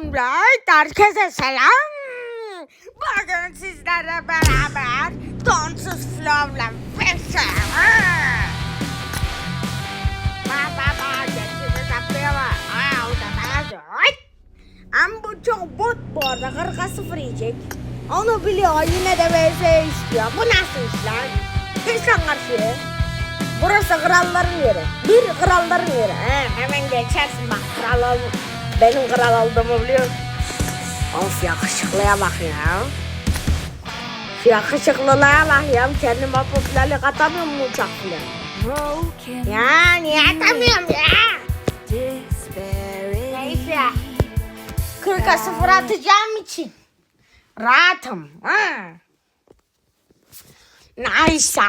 Selamlar, herkese selam. Bugün sizlerle beraber Donsuz Flow'la Fisher. Ama bu çok bot bu arada, 40'a 0 yiyecek. Onu biliyor, yine de vs istiyor. Bu nasıl iş lan? Fisher. Burası kralların yeri. Bir kralların yeri. He, hemen geçersin bak kral ol. Benim kral olduğumu biliyor. Of yakışıklıya bak ya. Şu yakışıklılığa bak ya. Kendime popülerlik atamıyor mu uçak bile? Ya niye atamıyorum ya? Neyse. 40'a 0 atacağım için. Rahatım. Ha. Neyse.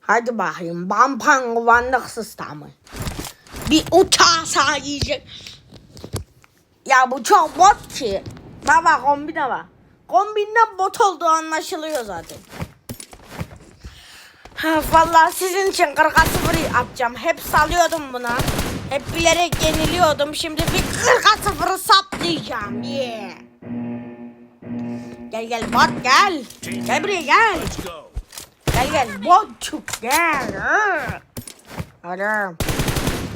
Hadi bakayım. Bampan güvenlik sistemi. Bir uçağı sayacak. Ya bu çok bot ki. Baba kombine bak. Kombinde bot olduğu anlaşılıyor zaten. Ha, Vallahi sizin için 40'a 0 atacağım. Hep salıyordum buna. Hep bilerek yeniliyordum. Şimdi bir 40'a 0'ı saplayacağım. Yeah. Gel gel bot gel. Gel buraya gel. Gel gel botçuk gel. Ha.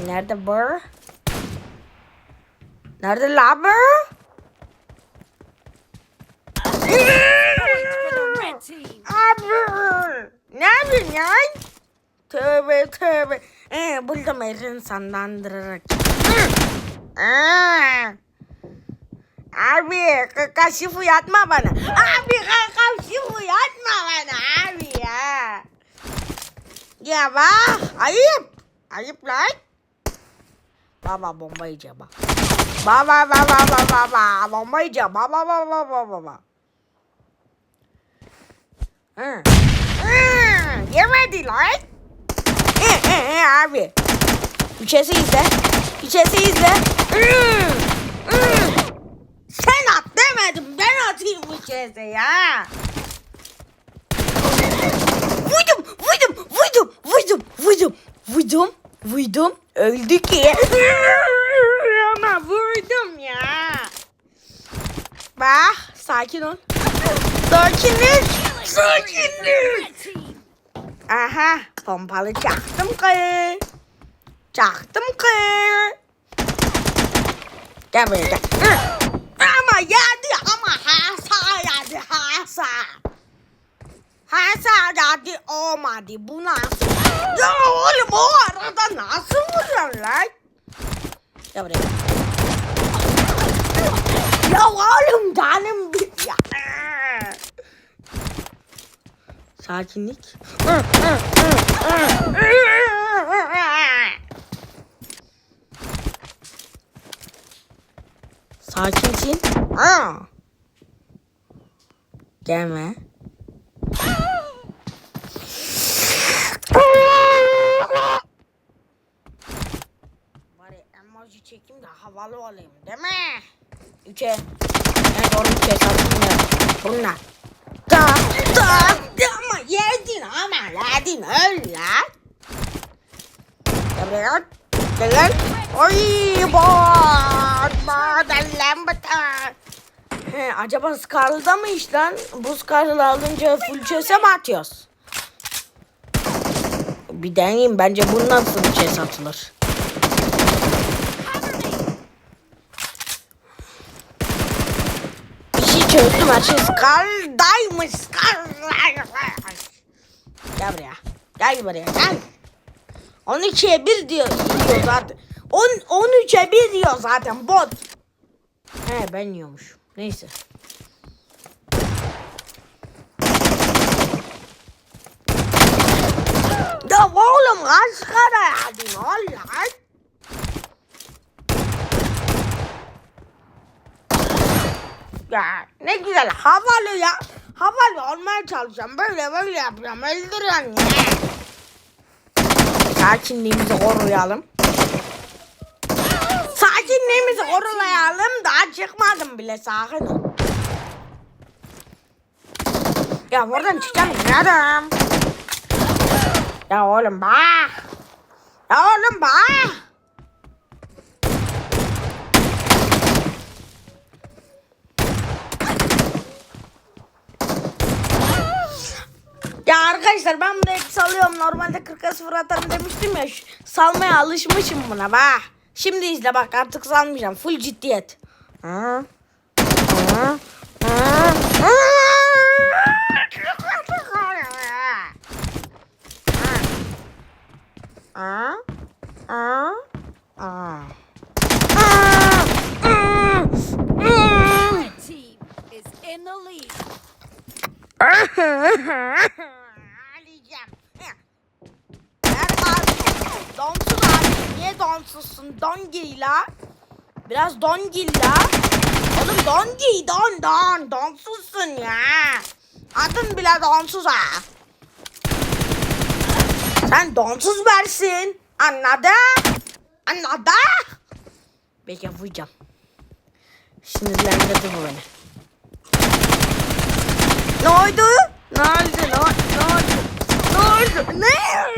Nerede bu? Nerede la bu? Abi. Ne yapıyorsun ya? Tövbe tövbe. Ee, buldum erin sandandırarak. Aa. Abi kaşıfı yatma bana. Abi kaşıfı yatma bana abi ya. Ya bak ayıp. Ayıp lan. Baba bomba yiyeceğim bak. Baba baba baba baba bomba yiyeceğim. Baba baba baba baba. Hı. Hı, Yemedi lan. Hı, hı, hı, abi. Üçesi izle. Üçesi izle. Hı, hı. Sen at demedim. Ben atayım üçesi ya. Vurdum, vurdum, vurdum, vurdum, vurdum, vurdum, vurdum. Öldü ki. Ama vurdum ya. Bak, sakin ol. Sakinlik, sakinlik. Aha pompalı çaktım ki. Çaktım ki. Gel buraya gel. Ama yedi ama hasa yedi hasa. Hasa yedi olmadı bu nasıl? Ya oğlum o arada nasıl vuruyor lan? Gel buraya. Ya oğlum canım bir ya. Sakinlik. Sakinsin. Gelme. Bari emoji çekeyim de havalı olayım değil mi? Üçe. Evet doğru üçe sakinler. Bunlar. Da da da ama yedin ama yedin öl lan. Gel. Gel lan. Oy bot. Bot ellem bata. He, acaba Scarlet'da mı iş lan? Bu Scarlet alınca full chest'e mi atıyoruz? Bir deneyeyim bence bundan full chest atılır. Çözdüm her şey Scarlet'daymış. Scarlet. Gel buraya. Gel buraya gel. 12'ye 1 diyor, diyor zaten. 10, 13'e 1 diyor zaten bot. He ben yiyormuş. Neyse. Ya oğlum kaç kere yedin oğlum? Ya ne güzel havalı ya. Havalı olmaya çalışacağım. Böyle böyle yapacağım. Öldürün ya. Sakinliğimizi koruyalım. Sakinliğimizi koruyalım. Daha çıkmadım bile sakin ol. Ya buradan çıkacağım adam. Ya oğlum bak. Ya oğlum bak. Arkadaşlar ben bunu hep salıyorum. Normalde 40'a 0 atarım demiştim ya. Salmaya alışmışım buna bak. Şimdi izle bak artık salmayacağım. Full ciddiyet. Hı. Hı. Hı. Aa, aa, aa. Aa, aa, aa. Red team is in the lead. Ağlayacağım. Ver abi. Donsuz abi. Niye donsuzsun? Don giy la. Biraz don giy la. Oğlum don giy don don. Donsuzsun ya. Adın bile donsuz ha. Sen donsuz versin. Anladın? Anladın? Bekle vuracağım. Sinirlendirdi bu beni. Ne oldu? Ne oldu? Ne, ne oldu? Ne oldu? Ne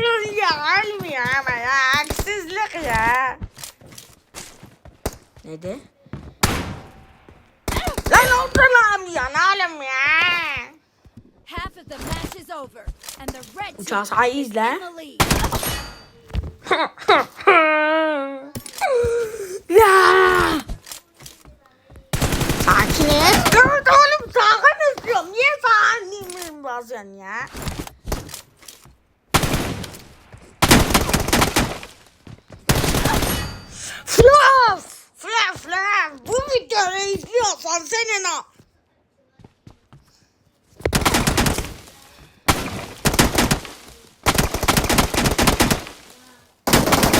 oldu ya? Olmuyor ama ya. Haksızlık ya. Ne de? Lan lan ya. Ne oğlum ya? Half of the match is over, and the red team Uçağı izle. in the lead. ya. Sakin et. Dur oğlum sakin istiyorum. Niye sakin basıyorsun ya? Fluff! Fluff fluff! Bu izliyorsan senin o.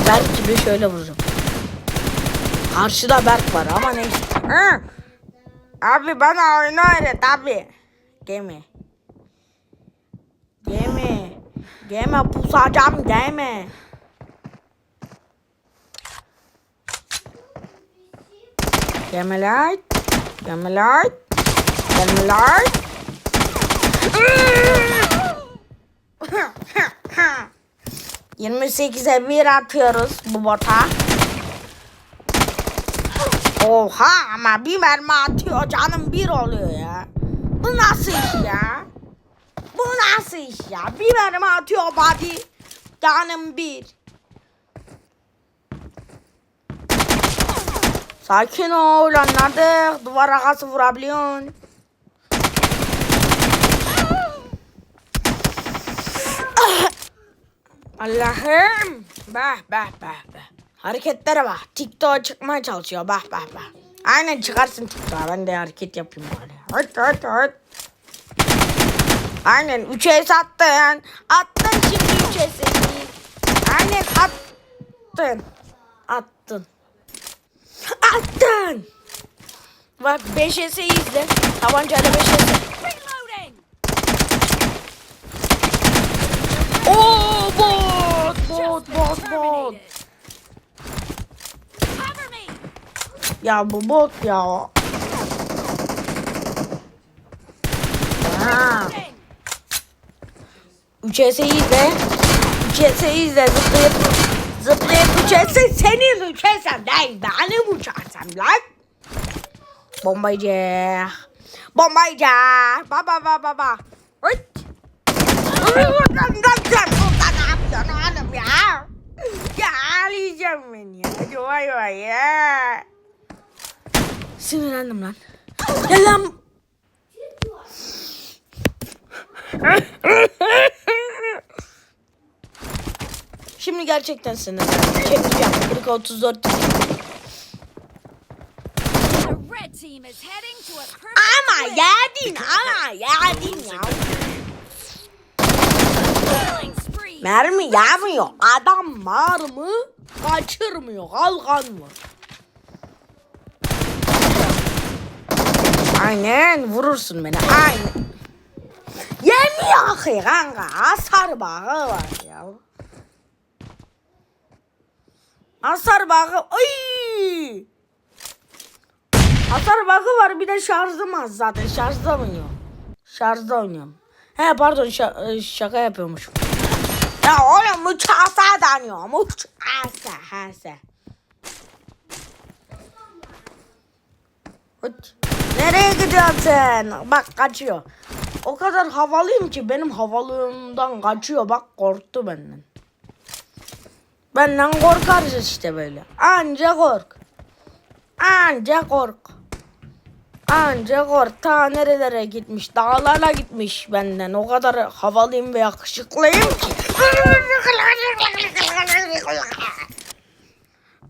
Berk gibi şöyle vuracağım. Karşıda Berk var ama neyse. Hı. Abi bana oyunu öğret abi. Gemi. Gemi. Gemi pusacağım gemi. Gemiler. Gemiler. Gemiler. 28'e bir atıyoruz bu bota. Oha ama bir mermi atıyor canım bir oluyor ya. Bu nasıl iş ya? Bu nasıl iş ya? Bir mermi atıyor body. Canım bir. Sakin ol anladık. Duvar arkası vurabiliyorsun. Allah'ım. Bah bah bah bah. Hareketlere bak. TikTok'a çıkmaya çalışıyor. Bah bah bah. Aynen çıkarsın TikTok'a. Ben de hareket yapayım böyle. Hıt hıt hıt. Aynen 3'e sattın. Attın şimdi 3'e Aynen attın. Attın. Attın. Bak 5'e izle. Tabancayla 5'e Reloading! Oo bot bot bot bot. Ya bu bot ya. Ha. Reloading! 3 izle. 3 izle zıplayıp zıplayıp 3 senin 3 değil benim 3 lan. Bombaycı. Bombaycı. Baba baba baba. Buradan buradan ne yapıyorsun oğlum ya? Ya ağlayacağım ben ya. Ya. Sinirlendim lan. Gel lan. Şimdi gerçekten sinirlendim. Çekeceğim. 40 34 The red team is heading to a perfect Ama yedin ama yedin ya. Mermi yemiyor. Adam var mı? Kaçırmıyor. Kalkan mı? Aynen vurursun beni. Aynen. Yemiyor ki kanka. Hasar bağı var ya. Hasar bağı. Ay! Hasar bağı var bir de şarjım az zaten. Şarjda oynuyorum. Şarjda oynuyorum. He pardon şa- e, şaka yapıyormuşum. Ya oğlum üç asa deniyorum. Üç asa asa. Hıt. Nereye gidiyorsun? Bak kaçıyor. o kadar havalıyım ki benim havalığımdan kaçıyor bak korktu benden. Benden korkarız işte böyle. Anca kork. Anca kork. Anca kork. Ta nerelere gitmiş. Dağlara gitmiş benden. O kadar havalıyım ve yakışıklıyım ki.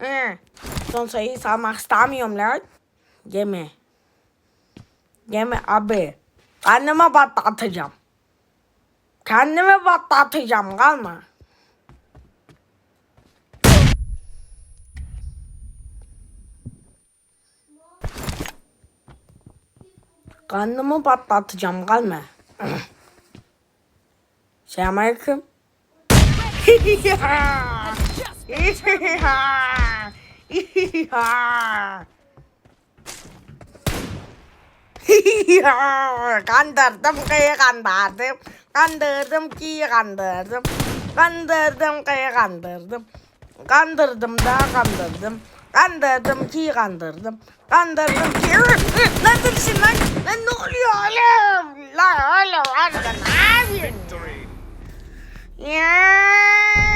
Ee, Son sayıyı salmak istemiyorum lan. Yeme. Yeme abi. Kendime patlatacağım. Kendime patlatacağım kalma. Karnımı patlatacağım kalma. Selamünaleyküm. kandırdım kıyı kandırdım. Kandırdım ki kandırdım. Kandırdım kıyı kandırdım. Kandırdım da kandırdım. Kandırdım ki kandırdım. Kandırdım ki... Neredesin lan? Lan ne oluyor oğlum? Lan oğlum oğlum ne yapıyorsun? Ya